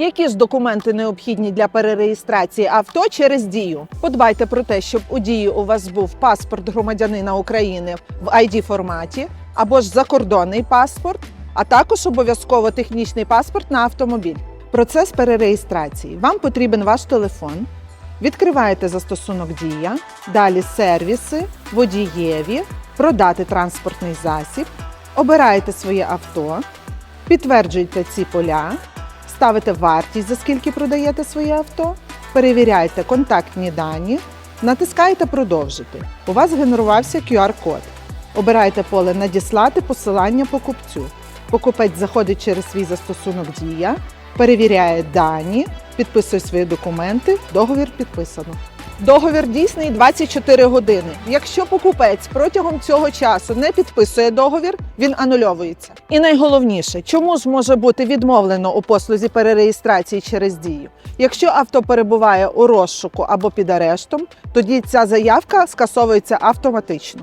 Які ж документи необхідні для перереєстрації авто через дію? Подбайте про те, щоб у дії у вас був паспорт громадянина України в id форматі або ж закордонний паспорт, а також обов'язково технічний паспорт на автомобіль. Процес перереєстрації. Вам потрібен ваш телефон. Відкриваєте застосунок Дія, далі сервіси, водієві, продати транспортний засіб, обираєте своє авто, підтверджуєте ці поля, ставите вартість, за скільки продаєте своє авто, перевіряйте контактні дані, натискаєте Продовжити. У вас генерувався QR-код. Обирайте поле Надіслати посилання покупцю. Покупець заходить через свій застосунок Дія, перевіряє дані, підписує свої документи, договір підписано. Договір дійсний 24 години. Якщо покупець протягом цього часу не підписує договір, він анульовується. І найголовніше, чому ж може бути відмовлено у послузі перереєстрації через дію? Якщо авто перебуває у розшуку або під арештом, тоді ця заявка скасовується автоматично.